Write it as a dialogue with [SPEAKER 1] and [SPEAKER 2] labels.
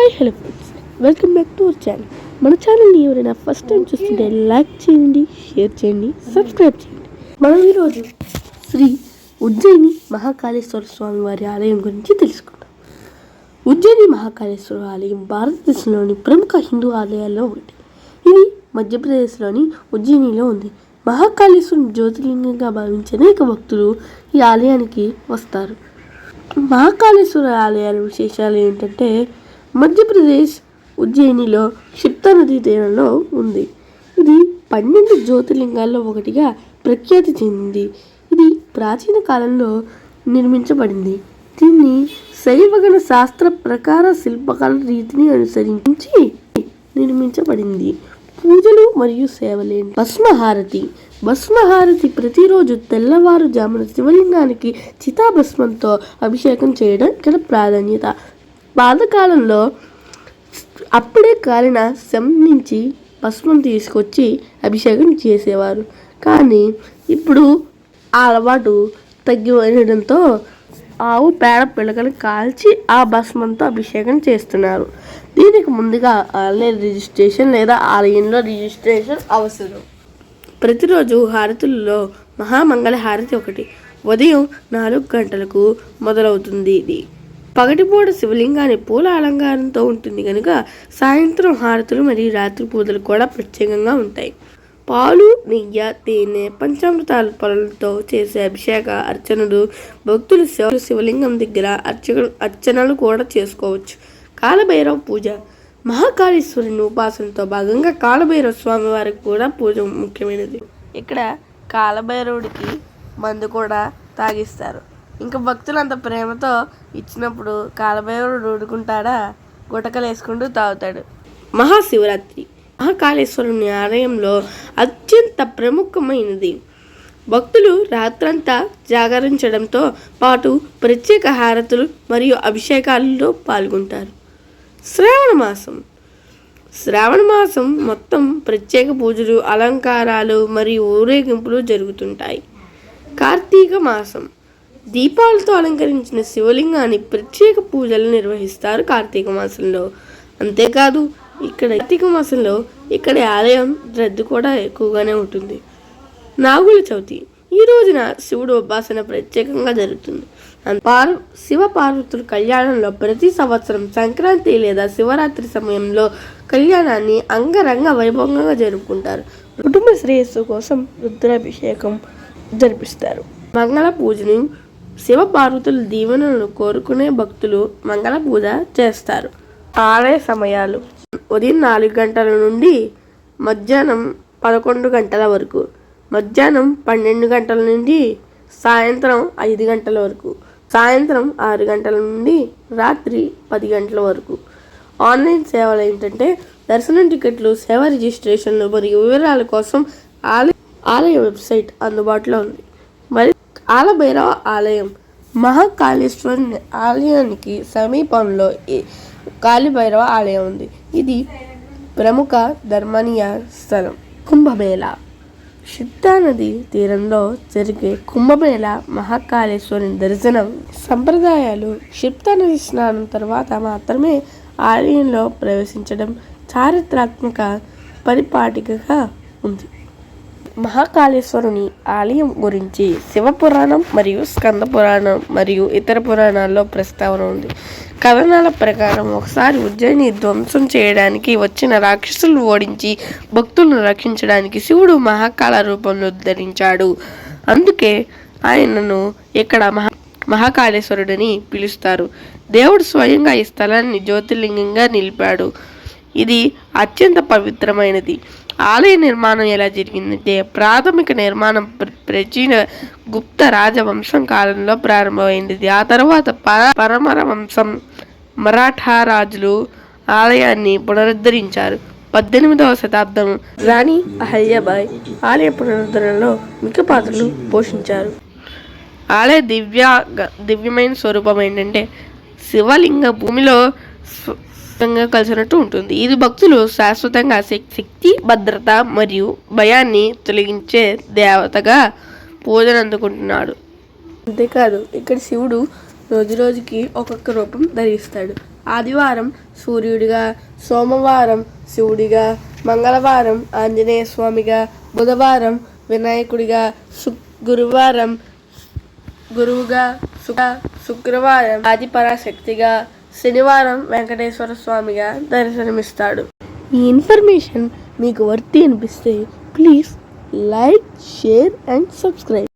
[SPEAKER 1] Hi hello friends welcome back to our channel మన ఛానల్ని ఎవరైనా ఫస్ట్ టైం చూస్తుంటే లైక్ చేయండి షేర్ చేయండి సబ్స్క్రైబ్ చేయండి. మనం ఈరోజు శ్రీ ఉజ్జయిని మహాకాళేశ్వర స్వామి వారి ఆలయం గురించి తెలుసుకుందాం. ఉజ్జయిని మహాకాళేశ్వర ఆలయం భారతదేశంలోని ప్రముఖ హిందూ ఆలయాల్లో ఒకటి. ఇది మధ్యప్రదేశ్లోని ఉజ్జయినిలో ఉంది. మహాకాళేశ్వరం జ్యోతిర్లింగంగా భావించే అనేక భక్తులు ఈ ఆలయానికి వస్తారు. మహాకాళేశ్వర ఆలయాల విశేషాలు ఏంటంటే మధ్యప్రదేశ్ ఉజ్జయినిలో క్షిప్తా నదీ తీరంలో ఉంది. ఇది పన్నెండు జ్యోతిర్లింగాల్లో ఒకటిగా ప్రఖ్యాతి చెందింది. ఇది ప్రాచీన కాలంలో నిర్మించబడింది. దీన్ని శైవగణ శాస్త్ర ప్రకార శిల్పకళ రీతిని అనుసరించి నిర్మించబడింది. పూజలు మరియు సేవలేంటి భస్మహారతి. భస్మహారతి ప్రతిరోజు తెల్లవారుజామున శివలింగానికి చితాభస్మంతో అభిషేకం చేయడం ఇక్కడ ప్రాధాన్యత. పాతకాలంలో అప్పుడే కాలిన శం నుంచి భస్మం తీసుకొచ్చి అభిషేకం చేసేవారు. కానీ ఇప్పుడు ఆ అలవాటు తగ్గిపోయడంతో ఆవు పేడ పిలకలు కాల్చి ఆ భస్మంతో అభిషేకం చేస్తున్నారు. దీనికి ముందుగా ఆలయ రిజిస్ట్రేషన్ లేదా ఆలయంలో రిజిస్ట్రేషన్ అవసరం. ప్రతిరోజు హారతులలో మహామంగళ హారతి ఒకటి. ఉదయం నాలుగు గంటలకు మొదలవుతుంది ఇది. పగటిపూట శివలింగాన్ని పూల అలంకారంతో ఉంటుంది కనుక సాయంత్రం హారతులు మరియు రాత్రి పూజలు కూడా ప్రత్యేకంగా ఉంటాయి. పాలు నెయ్య తేనె పంచామృతాల పనులతో చేసే అభిషేక అర్చనలు భక్తులు శివ శివలింగం దగ్గర అర్చక అర్చనలు కూడా చేసుకోవచ్చు. కాలభైరవ పూజ. మహాకాళేశ్వరుని ఉపాసనతో భాగంగా కాలభైరవ స్వామి వారికి కూడా పూజ ముఖ్యమైనది. ఇక్కడ కాలభైరవుడికి మందు కూడా తాగిస్తారు. ఇంకా భక్తులు అంత ప్రేమతో ఇచ్చినప్పుడు కాలభైరవుడు ఊడుకుంటాడా గుటకలు వేసుకుంటూ తాగుతాడు. మహాశివరాత్రి. మహాకాళేశ్వరుని ఆలయంలో అత్యంత ప్రముఖమైనది. భక్తులు రాత్రంతా జాగరించడంతో పాటు ప్రత్యేక హారతులు మరియు అభిషేకాలలో పాల్గొంటారు. శ్రావణ మాసం. శ్రావణ మాసం మొత్తం ప్రత్యేక పూజలు అలంకారాలు మరియు ఊరేగింపులు జరుగుతుంటాయి. కార్తీక మాసం. దీపాలతో అలంకరించిన శివలింగాన్ని ప్రత్యేక పూజలు నిర్వహిస్తారు కార్తీక మాసంలో. అంతేకాదు ఇక్కడ కార్తీక మాసంలో ఇక్కడ ఆలయం రద్దు కూడా ఎక్కువగానే ఉంటుంది. నాగుల చవితి. ఈ రోజున శివుడు ఉపాసన ప్రత్యేకంగా జరుగుతుంది. పార్వ శివ పార్వతుల కళ్యాణంలో ప్రతి సంవత్సరం సంక్రాంతి లేదా శివరాత్రి సమయంలో కళ్యాణాన్ని అంగరంగ వైభవంగా జరుపుకుంటారు. కుటుంబ శ్రేయస్సు కోసం రుద్రాభిషేకం జరిపిస్తారు. మంగళ పూజని శివ పార్వతుల దీవెనలను కోరుకునే భక్తులు మంగళ పూజ చేస్తారు. ఆలయ సమయాలు. ఉదయం నాలుగు గంటల నుండి మధ్యాహ్నం పదకొండు గంటల వరకు. మధ్యాహ్నం పన్నెండు గంటల నుండి సాయంత్రం ఐదు గంటల వరకు. సాయంత్రం ఆరు గంటల నుండి రాత్రి పది గంటల వరకు. ఆన్లైన్ సేవలు ఏంటంటే దర్శనం టికెట్లు సేవ రిజిస్ట్రేషన్లు మరియు వివరాల కోసం ఆలయ ఆలయ వెబ్సైట్ అందుబాటులో ఉంది. మరి ఆలభైరవ ఆలయం. మహాకాళేశ్వర ఆలయానికి సమీపంలో కాళీభైరవ ఆలయం ఉంది. ఇది ప్రముఖ ధర్మనీయ స్థలం. కుంభమేళ. సిద్ధా నది తీరంలో జరిగే కుంభమేళ మహాకాళేశ్వరుని దర్శనం. సంప్రదాయాలు క్షిప్తా నది స్నానం తర్వాత మాత్రమే ఆలయంలో ప్రవేశించడం చారిత్రాత్మక పరిపాటికగా ఉంది. మహాకాళేశ్వరుని ఆలయం గురించి శివపురాణం మరియు స్కంద పురాణం మరియు ఇతర పురాణాల్లో ప్రస్తావన ఉంది. కథనాల ప్రకారం ఒకసారి ఉజ్జయిని ధ్వంసం చేయడానికి వచ్చిన రాక్షసులు ఓడించి భక్తులను రక్షించడానికి శివుడు మహాకాళ రూపంలో ధరించాడు. అందుకే ఆయనను ఇక్కడ మహా మహాకాళేశ్వరుడని పిలుస్తారు. దేవుడు స్వయంగా ఈ స్థలాన్ని జ్యోతిర్లింగంగా నిలిపాడు. ఇది అత్యంత పవిత్రమైనది. ఆలయ నిర్మాణం ఎలా జరిగిందంటే ప్రాథమిక నిర్మాణం ప్రాచీన గుప్త రాజవంశం కాలంలో ప్రారంభమైంది. ఆ తర్వాత పరమర వంశం మరాఠా రాజులు ఆలయాన్ని పునరుద్ధరించారు. పద్దెనిమిదవ శతాబ్దం రాణి అహల్యాబాయ్ ఆలయ పునరుద్ధరణలో ముఖ్య పాత్రలు పోషించారు. ఆలయ దివ్య గ- దివ్యమైన స్వరూపం ఏంటంటే శివలింగ భూమిలో స్వతంగా కలిసినట్టు ఉంటుంది. ఇది భక్తులు శాశ్వతంగా శక్- శక్తి భద్రత మరియు భయాన్ని తొలగించే దేవతగా పూజను అందుకుంటున్నాడు. అంతేకాదు ఇక్కడ శివుడు రోజు రోజుకి ఒక్కొక్క రూపం ధరిస్తాడు. ఆదివారం సూర్యుడిగా సోమవారం శివుడిగా మంగళవారం ఆంజనేయ స్వామిగా బుధవారం వినాయకుడిగా శు గురువారం గురువుగా శుక శుక్రవారం ఆది పరాశక్తిగా శనివారం వెంకటేశ్వర స్వామిగా దర్శనమిస్తాడు. ఈ ఇన్ఫర్మేషన్ మీకు వర్తి అనిపిస్తే please like share and subscribe.